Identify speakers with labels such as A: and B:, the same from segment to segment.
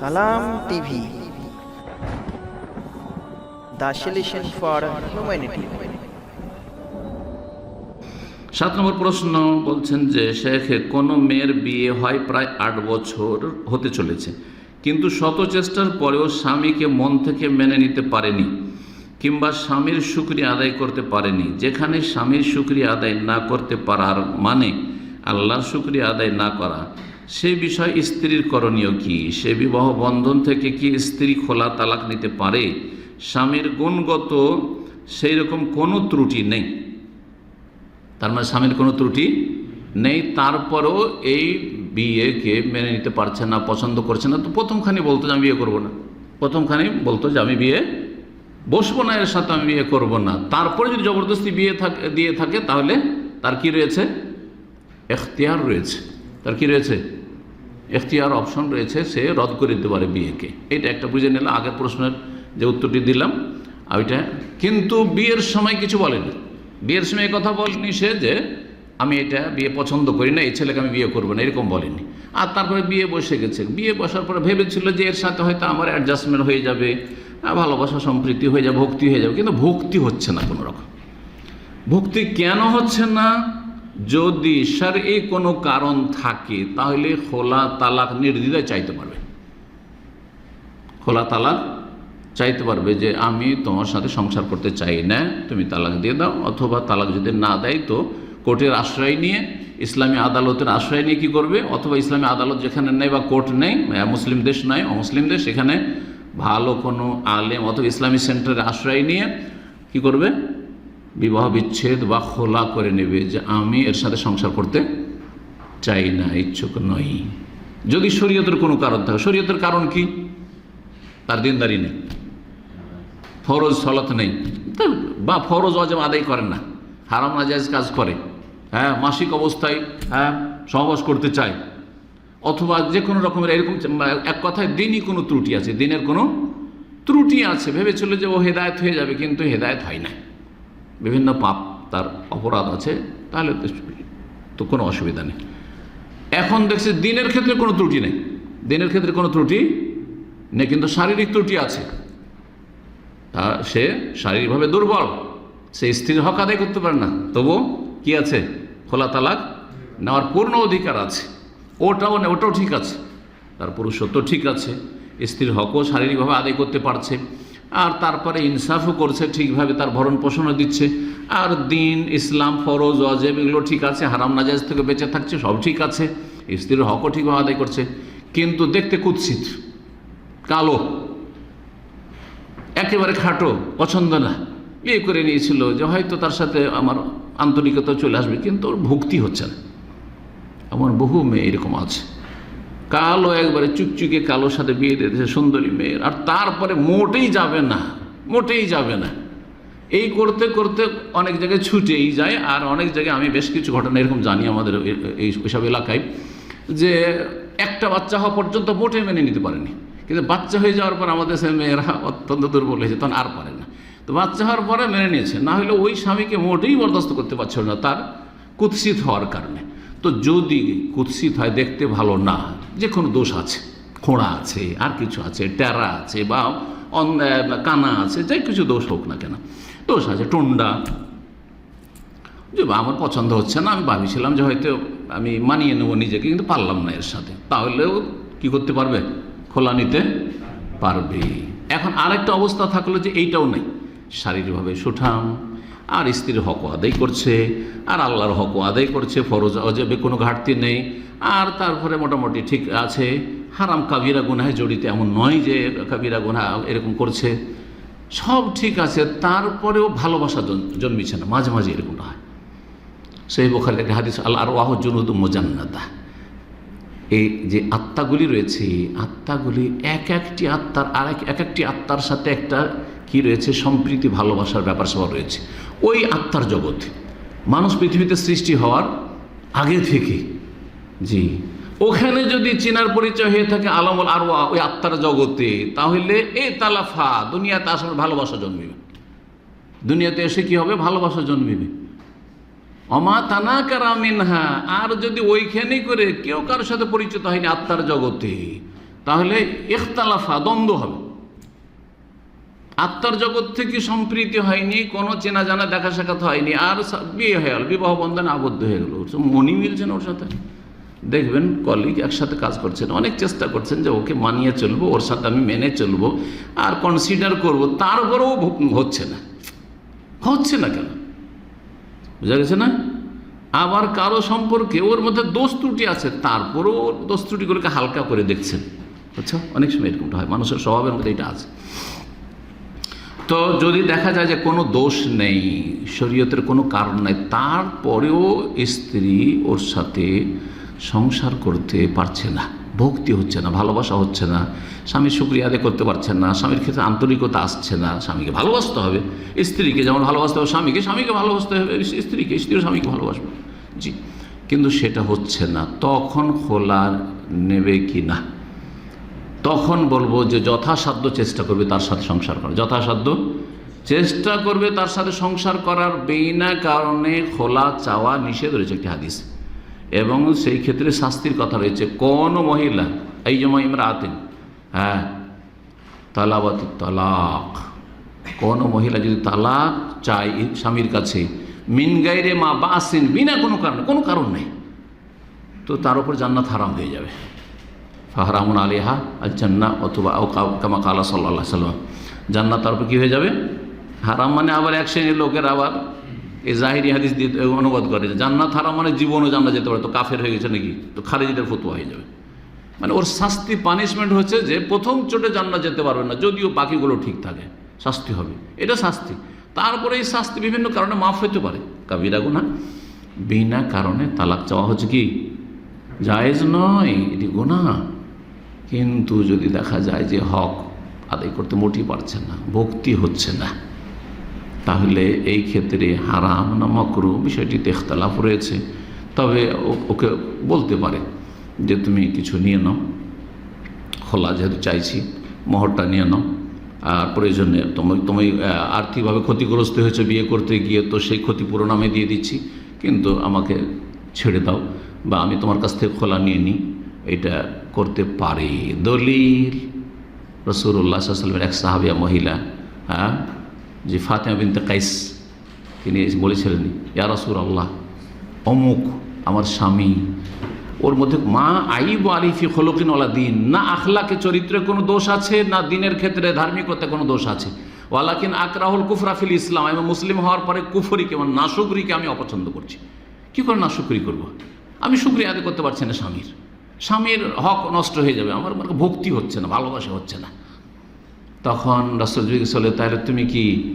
A: সালাম TV. The for humanity.
B: সাত নম্বর প্রশ্ন বলছেন যে, শেখ কোনো মেয়ের বিয়ে হয় প্রায় আট বছর হতে চলেছে, কিন্তু শত চেষ্টার পরেও স্বামীকে মন থেকে মেনে নিতে পারেনি কিংবা স্বামীর সুক্রিয়া আদায় করতে পারেনি, যেখানে স্বামীর সুক্রিয়া আদায় না করতে পারার মানে আল্লাহর সুক্রিয়া আদায় না করা। সে বিষয় স্ত্রীর করণীয় কি? সে বিবাহ বন্ধন থেকে কি স্ত্রী খোলা তালাক নিতে পারে? স্বামীর গুণগত সেই রকম কোনো ত্রুটি নেই। তার মানে স্বামীর কোনো ত্রুটি নেই। তারপরেও এই বিয়েকে মেনে নিতে পারছে না, পছন্দ করছে না। তো প্রথমখানি বলতো যে আমি বিয়ে করব না। প্রথমখানি বলতো যে আমি বিয়ে বসবো না, এর সাথে আমি বিয়ে করব না। তারপরে যদি জবরদস্তি বিয়ে থাকে, দিয়ে থাকে, তাহলে তার কি রয়েছে? এখতিয়ার রয়েছে। তার কি রয়েছে? এখতিয়ার অপশন রয়েছে, সে রদ করে দিতে পারে বিয়েকে এটা একটা বুঝে নিলাম, আগের প্রশ্নের যে উত্তরটি দিলাম, আর ওইটা, কিন্তু বিয়ের সময় কিছু বলেনি। বিয়ের সময় কথা বলেনি সে যে, আমি এটা বিয়ে পছন্দ করি না, এই ছেলেকে আমি বিয়ে করব না, এরকম বলেনি। আর তারপরে বিয়ে বসে গেছে। বিয়ে বসার পরে ভেবেছিল যে এর সাথে হয়তো আমার অ্যাডজাস্টমেন্ট হয়ে যাবে ভালোবাসা, সম্প্রীতি হয়ে যাবে, ভক্তি হয়ে যাবে, কিন্তু ভক্তি হচ্ছে না কোনো রকম ভক্তি কেন হচ্ছে না? যদি স্যার এই কোনো কারণ থাকে তাহলে খোলা তালাক নির্দ্বিধায় চাইতে পারবে। খোলা তালাক চাইতে পারবে যে আমি তোমার সাথে সংসার করতে চাই না তুমি তালাক দিয়ে দাও। অথবা তালাক যদি না দেয় তো কোর্টের আশ্রয় নিয়ে ইসলামী আদালতের আশ্রয় নিয়ে কি করবে? অথবা ইসলামী আদালত যেখানে নেই বা কোর্ট নেই আহ, মুসলিম দেশ নয় অমুসলিম দেশ সেখানে ভালো কোনো আলেম অথবা ইসলামী সেন্টারের আশ্রয় নিয়ে কি করবে? বিবাহ বিচ্ছেদ বা খোলা করে নেবে যে আমি এর সাথে সংসার করতে চাই না, ইচ্ছুক নই। যদি শরীয়তের কোনো কারণ থাকে, শরীয়তের কারণ কি? তার দিনদারি নেই। ফরজ সলত নেই। বা ফরজ অজব আদায় করেন না। হারাম নাজাইজ কাজ করে। হ্যাঁ মাসিক অবস্থায় হ্যাঁ সহবাস করতে চায়। অথবা যে কোনো রকমের এরকম, এক কথায় দিনই কোনো ত্রুটি আছে। দিনের কোনো ত্রুটি আছে। ভেবেছিল যে ও হেদায়ত হয়ে যাবে, কিন্তু হেদায়ত হয় না বিভিন্ন পাপ তার অপরাধ আছে, তাহলে তো- কোনো অসুবিধা নেই। এখন দেখছে দিনের ক্ষেত্রে কোনো ত্রুটি নেই। দিনের ক্ষেত্রে কোনো ত্রুটি নেই, কিন্তু শারীরিক ত্রুটি আছে। তা সে শারীরিকভাবে দুর্বল, সে স্ত্রীর হক আদায় করতে পারে না। তবু কি আছে? খোলা তালাক নেওয়ার পূর্ণ অধিকার আছে। ওটাও ওটাও ঠিক আছে। তার পুরুষত্ব ঠিক আছে স্ত্রীর হকও শারীরিকভাবে আদায় করতে পারছে। আর তারপরে ইনসাফও করছে, ঠিকভাবে তার ভরণ পোষণও দিচ্ছে। আর দিন, ইসলাম, ফরজ অজেব এগুলো ঠিক আছে, হারাম নাজাজ থেকে বেঁচে থাকছে, সব ঠিক আছে, স্ত্রীর হকও ঠিকভাবে আদায় করছে। কিন্তু দেখতে কুৎসিত, কালো, একেবারে খাটো, পছন্দ না। বিয়ে করে নিয়েছিল যে হয়তো তার সাথে আমার আন্তরিকতা চলে আসবে, কিন্তু ওর ভক্তি হচ্ছে না। আমার বহু মেয়ে এরকম আছে। কালো একবারে চুকচুকে কালোর সাথে বিয়ে দিয়েছে সুন্দরী মেয়ের। আর তারপরে মোটেই যাবে না, মোটেই যাবে না। এই করতে করতে অনেক জায়গায় ছুটেই যায়, আর অনেক জায়গায় আমি বেশ কিছু ঘটনা এরকম জানি আমাদের এই ওইসব এলাকায়, যে একটা বাচ্চা হওয়া পর্যন্ত মোটেই মেনে নিতে পারেনি। কিন্তু বাচ্চা হয়ে যাওয়ার পর আমাদের সে মেয়েরা অত্যন্ত দুর্বল হয়েছে তখন আর পারে না। তো বাচ্চা হওয়ার পরে মেনে নিয়েছে, না হলে ওই স্বামীকে মোটেই বরদাস্ত করতে পারছিল না তার কুৎসিত হওয়ার কারণে। তো যদি কুৎসিত হয়, দেখতে ভালো না যে কোনো দোষ আছে, খোঁড়া আছে, আর কিছু আছে টেরা আছে বা কানা আছে, যে কিছু দোষ হোক না কেন। দোষ আছে টুন্ডা। যে আমার পছন্দ হচ্ছে না, আমি ভাবিছিলাম যে হয়তো আমি মানিয়ে নেব নিজেকে, কিন্তু পারলাম না এর সাথে। তাহলেও কি করতে পারবে? খোলা নিতে পারবে। এখন আরেকটা অবস্থা থাকল যে এইটাও নেই। শারীরিকভাবে সুঠাম আর স্ত্রীর হকও আদায় করছে, আর আল্লাহর হকও আদায় করছে, ফরজ অজবে কোনো ঘাটতি নেই। আর তারপরে মোটামুটি ঠিক আছে, হারাম কাবিরা গুনায় জড়িত এমন নয় যে কাবিরা গুনা এরকম করছে। সব ঠিক আছে, তারপরেও ভালোবাসা জন- জন্মিছে না, মাঝে মাঝে এরকমটা হয়। সেই বোখার একটা হাদিস আল আর ওয়াহ জুনুদ মোজান্নাদা। এই যে আত্মাগুলি রয়েছে আত্মাগুলি এক একটি আত্মার আর এক এক একটি আত্মার সাথে একটা কি রয়েছে, সম্প্রীতি, ভালোবাসার ব্যাপার স্যাপার রয়েছে। ওই আত্মার জগৎ। মানুষ পৃথিবীতে সৃষ্টি হওয়ার আগে থেকে। জি। ওখানে যদি চিনার পরিচয় হয়ে থাকে আলমল আর ওই আত্মার জগতে, তাহলে এ তালাফা, দুনিয়াতে আসলে ভালোবাসা জন্মিবে। দুনিয়াতে এসে কি হবে? ভালোবাসা জন্মিবে। অমা তানা আর যদি ওইখানে করে কেউ কারোর সাথে পরিচিত হয়নি আত্মার জগতে, তাহলে ইখতালাফা, দ্বন্দ্ব হবে। আত্মার জগৎ থেকে সম্প্রীতি হয়নি, কোনো চেনা জানা দেখা সাক্ষাৎ হয়নি, আর বিয়ে হয়ে গেল, বিবাহ বন্ধনে আবদ্ধ হয়ে গেল। মনি মিলছে না ওর সাথে। দেখবেন কলিগ একসাথে কাজ করছেন, অনেক চেষ্টা করছেন যে ওকে মানিয়ে চলবো, ওর সাথে আমি মেনে চলবো, আর কনসিডার করব তারপরেও হচ্ছে না। হচ্ছে না কেন? বুঝা গেছে না? আবার কারও সম্পর্কে ওর মধ্যে দোষ ত্রুটি আছে, তারপরেও দোষ ত্রুটিগুলোকে হালকা করে দেখছেন। বুঝছ? অনেক সময় এরকমটা হয়, মানুষের স্বভাবের মধ্যে এটা আছে। তো যদি দেখা যায় যে কোনো দোষ নেই, শরীয়তের কোনো কারণ নাই, তারপরেও স্ত্রী ওর সাথে সংসার করতে পারছে না, ভক্তি হচ্ছে না, ভালোবাসা হচ্ছে না, স্বামীর শুক্রিয়া আদায় করতে পারছেন না, স্বামীর ক্ষেত্রে আন্তরিকতা আসছে না, স্বামীকে ভালোবাসতে হবে। স্ত্রীকে যেমন ভালোবাসতে হবে স্বামীকে স্বামীকে ভালোবাসতে হবে, স্ত্রীকে স্ত্রীও স্বামীকে ভালোবাসবে। জি, কিন্তু সেটা হচ্ছে না, তখন খোলা নেবে কি না? তখন বলব যে যথাসাধ্য চেষ্টা করবে তার সাথে সংসার করা। যথাসাধ্য চেষ্টা করবে তার সাথে সংসার করার বিনা কারণে খোলা চাওয়া নিষেধ রয়েছে একটি হাদিস। এবং সেই ক্ষেত্রে শাস্তির কথা রয়েছে। কোন মহিলা, এই যেমন ইমরা আতেন হ্যাঁ তালাবাতি তালাক। কোন মহিলা যদি তালাক চায় স্বামীর কাছে, মিন গাইরে মা বাসিন, বিনা কোনো কারণে, কোনো কারণ নেই, তো তার উপর জান্নাত হারাম হয়ে যাবে। ফাহরামুন আলিহা আল জান্না অথবা কামা কালা সাল্লাহ সাল্লাম। জান্নাত তারপর কী হয়ে যাবে? হারাম মানে আবার এক শ্রেণির লোকের আবার এই জাহিরি হাদিস দিয়ে অনুবাদ করে জান্নাত হারাম মানে জীবনও জান্নাত যেতে পারে। তো কাফের হয়ে গেছে নাকি? তো খারেজিদের ফতুয়া হয়ে যাবে। মানে ওর শাস্তি পানিশমেন্ট হচ্ছে যে প্রথম চোটে জান্নাত যেতে পারবে না, যদিও বাকিগুলো ঠিক থাকে। শাস্তি হবে। এটা শাস্তি। তারপরে এই শাস্তি বিভিন্ন কারণে মাফ হতে পারে। কাবিরা গুনা বিনা কারণে তালাক চাওয়া হচ্ছে কি? জায়েজ নয়, এটি গুণা কিন্তু যদি দেখা যায় যে হক আদায় করতে মোটেই পারছে না, ভক্তি হচ্ছে না, তাহলে এই ক্ষেত্রে হারাম না মকরু বিষয়টিতে ইখতলাফ রয়েছে। তবে ওকে বলতে পারে যে তুমি কিছু নিয়ে নাও, খোলা যেহেতু চাইছি, মোহরটা নিয়ে নাও, আর প্রয়োজনে তুমি তুমি আর্থিকভাবে ক্ষতিগ্রস্ত হয়েছে বিয়ে করতে গিয়ে, তো সেই ক্ষতিপূরণ আমি দিয়ে দিচ্ছি, কিন্তু আমাকে ছেড়ে দাও বা আমি তোমার কাছ থেকে খোলা নিয়ে নিই। এটা করতে পারে। দলিল। রসুল্লাহ সাল্লামের এক সাহাবিয়া মহিলা হ্যাঁ যে ফাতেমা বিনতে কাইস, তিনি বলেছিলেন, ইয়া রসুল আল্লাহ অমুক আমার স্বামী, ওর মধ্যে মা আইব আলিফি খোলকিনওয়ালা দিন, না আখলাকে চরিত্রে কোনো দোষ আছে, না দিনের ক্ষেত্রে ধার্মিকতা কোনো দোষ আছে। ওয়ালাকিন আকরাহুল কুফরাফিল ইসলাম, আমি মুসলিম হওয়ার পরে কুফরিকে মানে নাশুকরিকে আমি অপছন্দ করছি। কী করে নাশুকরি করব? আমি শুক্রিয়া আদায় করতে পারছি না স্বামীর। স্বামীর হক নষ্ট হয়ে যাবে। আমার মানে ভক্তি হচ্ছে না, ভালোবাসা হচ্ছে না। তখন রাসুল করলে তাহলে তুমি কি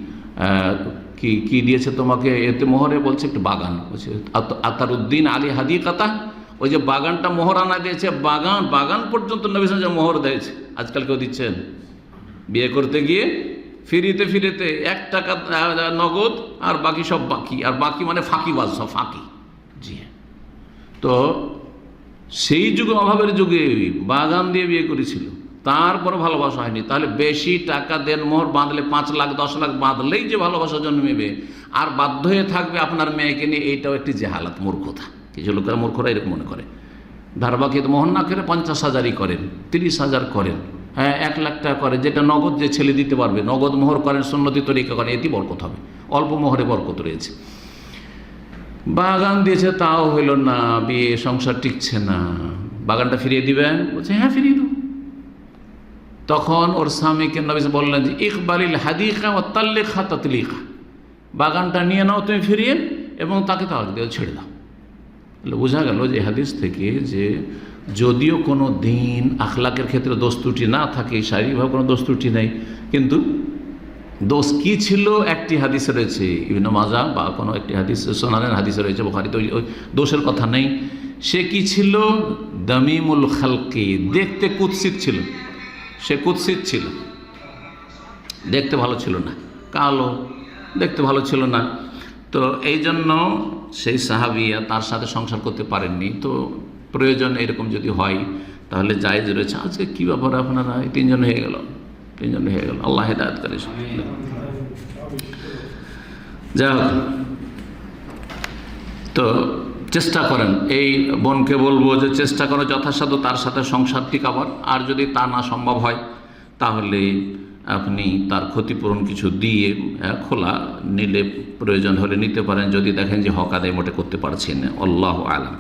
B: কি কি দিয়েছে তোমাকে? এতে মোহরে বলছে একটু বাগান। বলছে, আত- আতারুদ্দিন আলী হাদি কাতা ওই যে বাগানটা মোহর আনা দিয়েছে, বাগান বাগান পর্যন্ত নবী যে মোহর দিয়েছে। আজকাল কেউ দিচ্ছেন? বিয়ে করতে গিয়ে ফিরিতে ফিরিতে এক টাকা নগদ আর বাকি সব বাকি। আর বাকি মানে ফাঁকিবাজ, সব ফাঁকি। জি হ্যাঁ। তো সেই যুগে, অভাবের যুগে বাগান দিয়ে বিয়ে করেছিল। তারপর ভালোবাসা হয়নি। তাহলে বেশি টাকা দেন মোহর, বাঁধলে পাঁচ লাখ, দশ লাখ বাঁধলেই যে ভালোবাসা জন্মেবে। আর বাধ্য হয়ে থাকবে আপনার মেয়েকে নিয়ে, এইটাও একটি জেহালাত, মূর্খতা। কিছু লোকেরা মূর্খরা এরকম মনে করে। ধারবাকিত মোহর না করে পঞ্চাশ হাজারই করেন, তিরিশ হাজার করেন। হ্যাঁ এক লাখ টাকা করে, যেটা নগদ যে ছেলে দিতে পারবে, নগদ মোহর করেন, সুন্নতি তরিকা করেন, এটি বরকত হবে। অল্প মোহরে বরকত রয়েছে। বাগান দিয়েছে, তাও হইল না, বিয়ে, সংসার টিকছে না। বাগানটা ফিরিয়ে দিবেন বলছে হ্যাঁ ফিরিয়ে দেবো। তখন ওর স্বামীকে নবী বললেন যে, ইকবালিল হাদিকা ও তাল্লেখা তাতলিখা বাগানটা নিয়ে নাও, তুমি ফিরিয়ে, এবং তাকে তালাক দিয়ে ছেড়ে দাও। বোঝা গেল যে হাদিস থেকে যে, যদিও কোনো দিন আখলাকের ক্ষেত্রে দোষ ত্রুটি না থাকে, শারীরিকভাবে কোনো দোষ ত্রুটি নেই, কিন্তু দোষ কি ছিল? একটি হাদিসে রয়েছে, ইবিন মাজা বা কোনো একটি হাদিস সোনালেন হাদিসে রয়েছে, বোখারিতে ওই দোষের কথা নেই। সে কি ছিল? দামিমুল খালকি, দেখতে কুৎসিত ছিল। সে কুৎসিত ছিল। দেখতে ভালো ছিল না, কালো, দেখতে ভালো ছিল না। তো এই জন্য সেই সাহাবিয়া তার সাথে সংসার করতে পারেননি। তো প্রয়োজন এরকম যদি হয়, তাহলে জায়েজ রয়েছে। আজকে কী ব্যাপার আপনারা এই তিনজন হয়ে গেল? তিনজন হয়ে গেল আল্লাহ হেদায়ত করে যা হোক তো চেষ্টা করেন। এই বোনকে বলব যে চেষ্টা করো যথাসাধ্য, তার সাথে সংসার টিকাবার। আর যদি তা না সম্ভব হয়, তাহলে আপনি তার ক্ষতিপূরণ কিছু দিয়ে খোলা নিলে প্রয়োজন হলে নিতে পারেন। যদি দেখেন যে হক আদায় মোটে করতে পারছেন আল্লাহ আলাম।